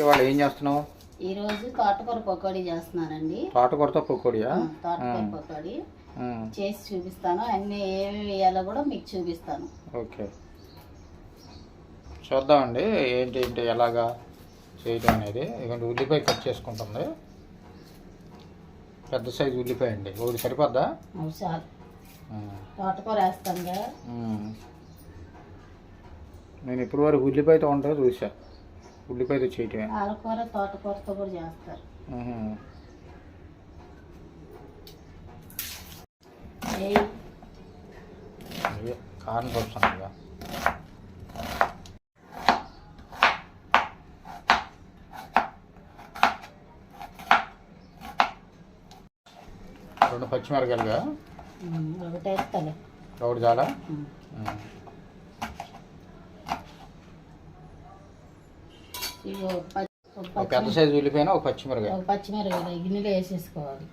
ఇవాళ ఏం చేస్తున్నావు? ఈ రోజు తోటకూర పకోడీ చేస్తున్నానండి తోటకూరతో పకోడియా? తోటకూర పకోడీ. చేసి చూపిస్తాను. అన్ని ఏమి వేయాలో కూడా మీకు చూపిస్తాను. ఓకే. చూద్దామండి ఏంటి ఏంటి ఎలాగా చేయడం అనేది. ఇక ఉల్లిపాయ కట్ చేసుకుంటుంది. పెద్ద సైజు ఉల్లిపాయ అండి. ఒకటి సరిపోద్దా? చాలు. తోటకూర వేస్తాం కదా. నేను ఇప్పటి వరకు ఉల్లిపాయతో ఉంటుందో చూసా ఉల్లిపాయతో చేయటమే. పాలకూర తోటకూరతో కూడా చేస్తారు. కారం ఇక రెండు పచ్చిమిరకాయలుగా ఒకటి వేస్తాలే ఒకటి చాలా? ఇవి ఒక పెద్ద సైజు ఉల్లిపాయన ఒక పచ్చిమిరకాయ ఒక పచ్చిమిరపకాయలు గిన్నెలో వేసేసుకోవాలి.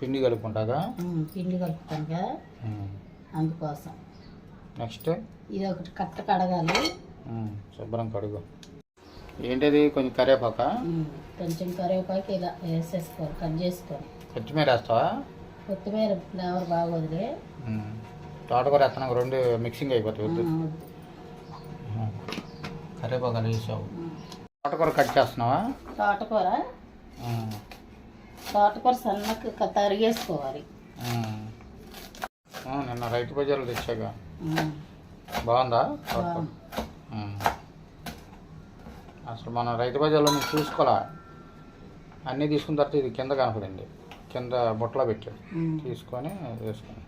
పిండి కలుపుకుంటాగా పిండి కలుపుతాను కదా. అందుకోసం. నెక్స్ట్? ఇది ఒకటి కట్ట కడగాలి శుభ్రం కడుగు. ఏంటిది? కొంచెం కరివేపాక? కొంచెం కరివేపాకు ఇలా వేసేసుకోవాలి కట్ చేసుకొని. కొత్తిమీర వేస్తావా? కొత్తిమీర ఫ్లేవర్ బాగోదులే. ఉమ్. తోటకూర వేస్తున్నాం రెండు మిక్సింగ్ అయిపోతుంది. కరివేపాకు వేసావు. తోటకూర కట్ చేస్తున్నావా? తోటకూర. తోటకూర సన్నకు తరిగేసుకోవాలి. నిన్న రైతు బజార్లో తెచ్చాక ఉమ్, బాగుందా. అసలు మనం రైతు బజార్లో నువ్వు చూసుకోవాలా? అన్నీ తీసుకున్న తర్వాత ఇది కింద కనపడింది. కింద బుట్టలో పెట్టాడు. తీసుకొని వేసుకొని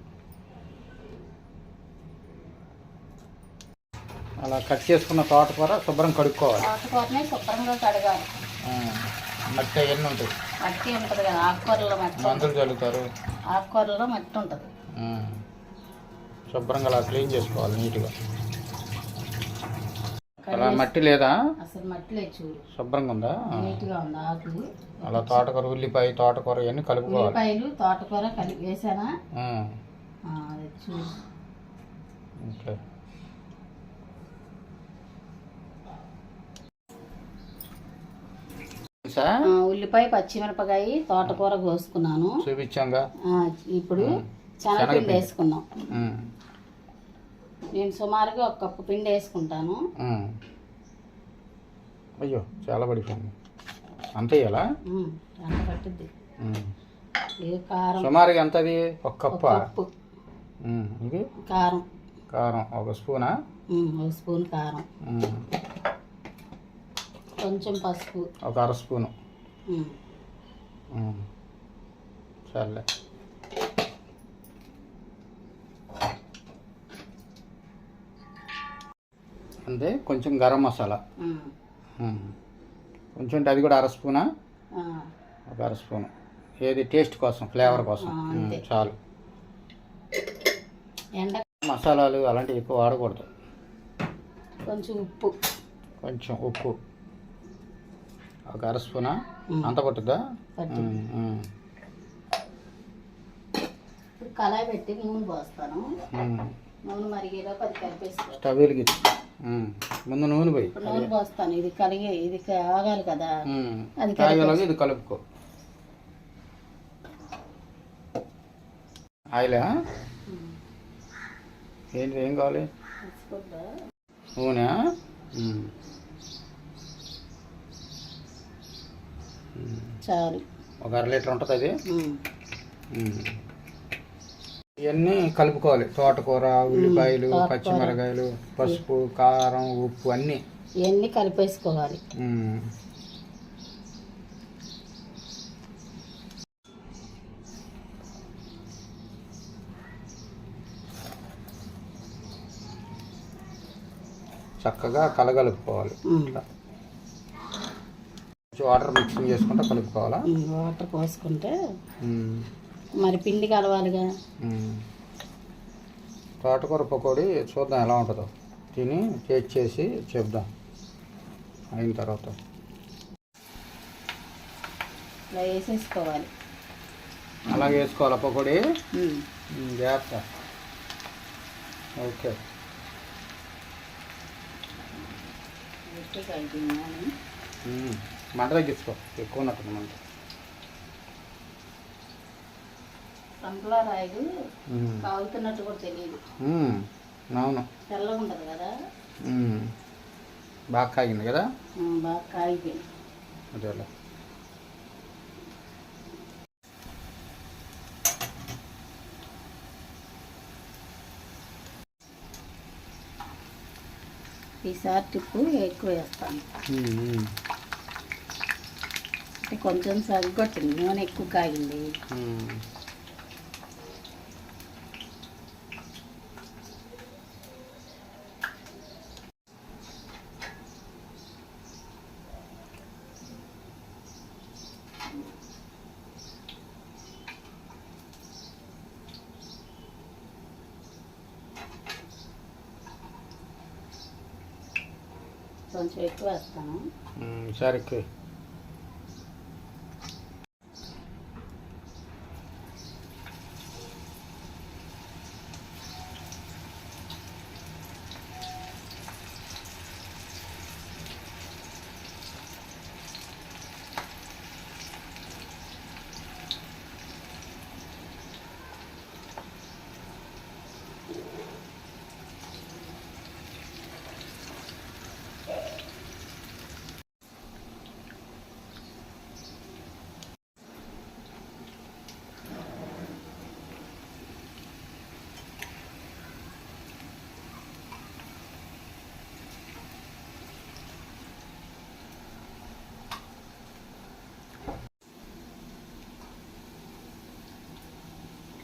అలా కట్ చేసుకున్న తోటకూర శుభ్రం కడుక్కోవాలి. తోటకూరని శుభ్రంగా కడగాలి. మట్టి అవన్నీ ఉంటాయి. మట్టి ఉంటుంది కదా ఆకుకూరలో మట్టి మందులు చల్లుతారు. ఆకుకూరలో మట్టి ఉంటుంది. శుభ్రంగా అలా క్లీన్ చేసుకోవాలి నీట్గా. అలా మట్టి లేదా? అసలు మట్టి లేదు చూడు. శుభ్రంగా ఉందా? నీట్గా ఉంది ఆకు? అలా తోటకూర ఉల్లిపాయ తోటకూర ఇవన్నీ కలుపుకోవాలి. ఉల్లిపాయలు తోటకూర కలిపి వేసానా చూడు. ఓకే. ఉల్లిపాయ పచ్చిమిరపకాయ తోటకూర కోసుకున్నాను. చూపించాంగా. ఇప్పుడు శనగపిండి వేసుకున్నాం. నేను సుమారుగా ఒక కప్పు పిండి వేసుకుంటాను. అయ్యో చాలా పడిపోయింది. అంత ఉమ్. ఇది కారం? సుమారుగా ఎంత అది ఒక కప్ప? ఇది? కారం. కారం. ఒక స్పూనా? ఒక స్పూన్ కారం. కొంచెం పసుపు. ఒక అర స్పూను. సర్లే. అంతే కొంచెం గరం మసాలా. కొంచెం అది కూడా అర స్పూనా? ఒక అర స్పూను. ఏది? టేస్ట్ కోసం ఫ్లేవర్ కోసం. చాలు. మసాలాలు అలాంటివి ఎక్కువ వాడకూడదు. కొంచెం ఉప్పు. కొంచెం ఉప్పు. ఒక అర స్పూనా. అంత పట్టుద్దా? ఇప్పుడు కళాయి పెట్టి నూనె పోస్తాను. నూనె మరిగేలోపు అది కలిపేసుకో. స్టవ్ వెలిగించు. ముందు నూనె పోయి. నూనె పోస్తాను. ఇది కరిగి ఇది ఆగాలి కదా. అది కాయలోకి ఇది కలుపుకో. ఆయిలా? ఏంటి ఏం కావాలి. నూనె? చాలు. ఒక అర లీటర్ ఉంటుంది అది. ఇవన్నీ కలుపుకోవాలి. తోటకూర ఉల్లిపాయలు. పచ్చిమిరకాయలు పసుపు కారం ఉప్పు అన్నీ. ఇవన్నీ కలిపేసుకోవాలి. చక్కగా కలగలుపుకోవాలి. వాటర్ మిక్సింగ్ చేసుకుంటా కలుపుకోవాలా? వాటర్ పోసుకుంటే. మరి పిండి కలవాలిగా. తోటకూర పకోడీ చూద్దాం ఎలా ఉంటుందో. తిని టేస్ట్ చేసి చెప్దాం. అయిన తర్వాత. ఇలా వేసేసుకోవాలి. అలాగే వేసుకోవాలా పకోడీ? జాగ్రత్త. ఓకే. ఉమ్, మంట తగ్గించుకో ఎక్కువ ఉన్నట్టుంది మంట కాగుతున్నట్టు కూడా తెలియదు. అవును. తెల్లగా ఉంటుంది కదా? బాగా కాగింది కదా? బాగా కాగిపోయింది అదేలే. ఈసారి టిప్పు ఎక్కువ వేస్తాను. కొంచెం సరిగొట్టింది నూనె ఎక్కువ కాగింది. కొంచెం ఎక్కువ వేస్తాను. ఉమ్, సరే ఎక్కువ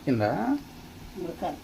కింద? ఉడకాలి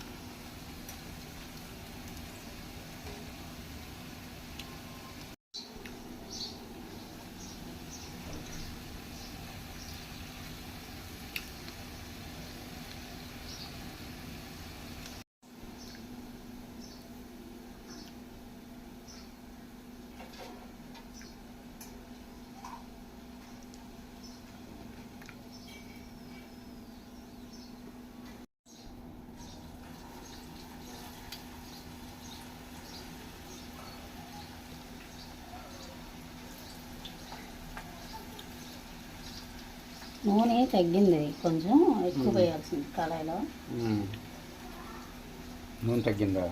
నూనె తగ్గింది కొంచెం ఎక్కువ వేయాల్సింది కళాయిలో. నూనె తగ్గిందా?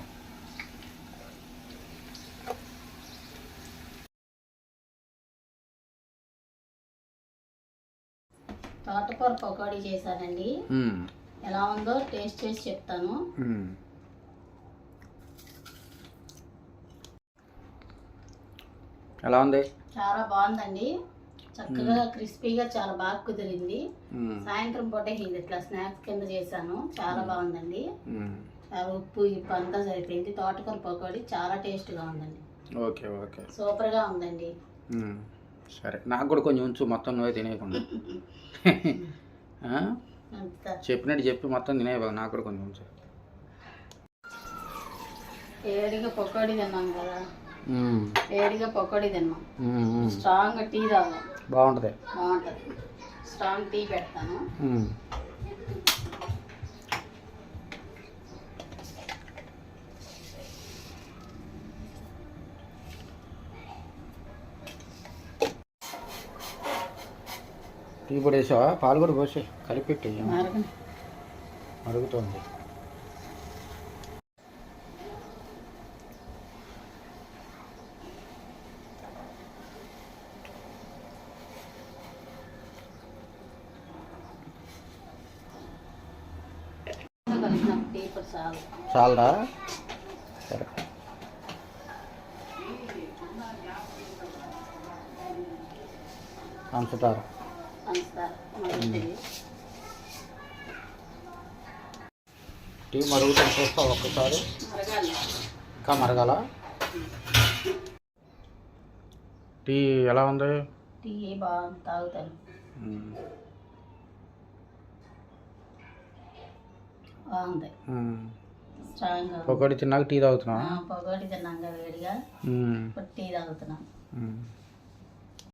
తోటకూర పకోడీ చేశానండి. ఎలా ఉందో టేస్ట్ చేసి చెప్తాను. ఎలా ఉంది? చాలా బాగుందండి. చక్కగా క్రిస్పీగా చాలా బాగా కుదిరింది. సాయంత్రం పూట ఇది ఇట్లా స్నాక్స్ కింద చేశాను. చాలా బాగుందండి. చాలా ఉప్పు ఇప్పు అంతా సరిపోయింది. తోటకూర పకోడీ చాలా టేస్ట్గా ఉందండి. Okay okay. సూపర్గా ఉందండి. సరే. నాకు కూడా కొంచెం ఉంచు మొత్తం నువ్వే తినేయకుండా. చెప్పినట్టు చెప్పి మొత్తం తినేయబాకు నాకు కూడా కొంచెం ఉంచు. వేడిగా పకోడీ తిన్నాం కదా. వేడిగా పకోడీ తిన్నాం. ఉమ్, ఉమ్. స్ట్రాంగ్ టీ తాగాం. బాగుంటుంది. బాగుంటుంది. స్ట్రాంగ్ టీ పెడతాను. టీ పొడి వేసావా? పాలు కూడా పోసి కలిపెట్టి మరుగుతుంది. కలిసిన టీ పొడి చాలు. చాలదా సరే. పంచుతారు. టీ మరుగుతుంది చూస్తావు ఒక్కసారి. ఇంకా మరగాల? టీ ఎలా ఉంది? టీ బాగా తాగుతాను. బాగుంది. మ్మ్. స్ట్రాంగ్. గా పకోడీ తిన్నాక టీ తాగుతున్నావా? పొగోటి తిన్నాక వేడిగా టీ తాగుతున్నాం.